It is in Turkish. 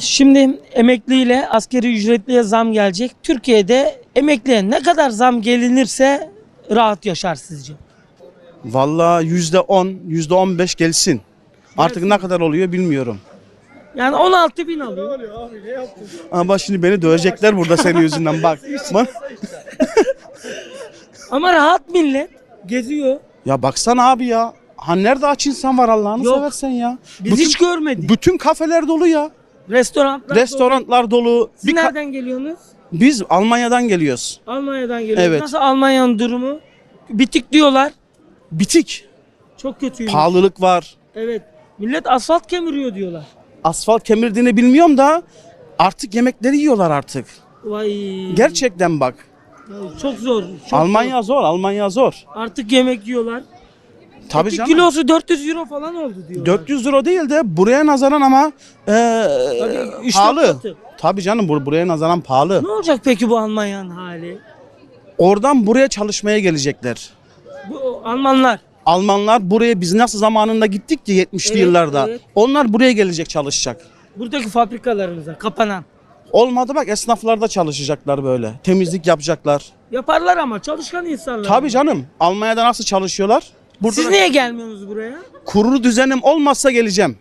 Şimdi emekliyle askeri ücretliye zam gelecek. Türkiye'de emekliye ne kadar zam gelinirse rahat yaşar sizce? Vallahi yüzde on, yüzde on beş gelsin. Artık ne kadar oluyor bilmiyorum. Yani 16 bin alıyor. Ama şimdi beni dövecekler burada senin yüzünden bak. Ama rahat millet. Geziyor. Ya baksana abi ya. Ha nerede aç insan var Allah'ını Yok. seversen ya. Biz hiç görmedik. bütün kafeler dolu ya. Restoranlar Restoranlar dolu. Siz Bir ka- nereden geliyorsunuz? Biz Almanya'dan geliyoruz. Almanya'dan geliyorsunuz. Evet. Nasıl Almanya'nın durumu? Bitik diyorlar. Bitik. Çok kötüymüş. Pahalılık var. Evet. Millet asfalt kemiriyor diyorlar. Asfalt kemirdiğini bilmiyorum da artık yemekleri yiyorlar artık. Vay. Gerçekten bak. Çok zor. Çok Almanya zor, Almanya zor. Artık yemek yiyorlar. Tabii Eti canım. kilosu 400 euro falan oldu diyorlar. 400 euro değil de buraya nazaran ama e, Tabii, üç pahalı. katı. Tabii canım bur- buraya nazaran pahalı. Ne olacak peki bu Almanya'nın hali? Oradan buraya çalışmaya gelecekler. Bu Almanlar. Almanlar buraya biz nasıl zamanında gittik ki 70'li Evet, yıllarda. evet. Onlar buraya gelecek çalışacak. Buradaki fabrikalarımıza kapanan. Olmadı bak esnaflarda çalışacaklar böyle. Temizlik yapacaklar. Yaparlar ama çalışkan insanlar. Tabii canım. Almanya'da nasıl çalışıyorlar? Burada Siz niye gelmiyorsunuz buraya? kurulu düzenim olmazsa geleceğim.